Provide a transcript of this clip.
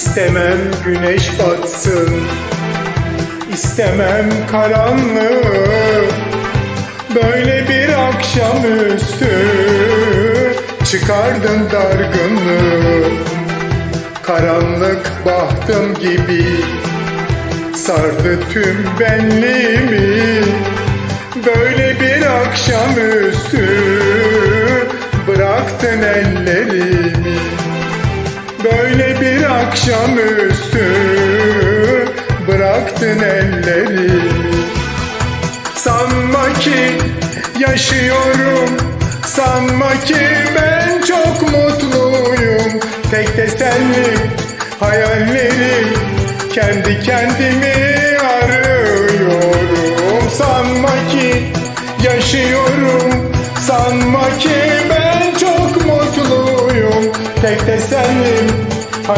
İstemem güneş batsın. İstemem karanlık. Böyle bir akşamüstü Çıkardın dargınlığı. Karanlık bahtım gibi Sardı tüm benliğimi. Böyle bir akşamüstü Bıraktın bir akşamüstü Bıraktın ellerimi Sanma ki yaşıyorum Sanma ki ben çok mutluyum. Tek teselli hayalleri Kendi kendimi arıyorum. Sanma ki yaşıyorum Sanma ki ben çok mutluyum. Tek tesellim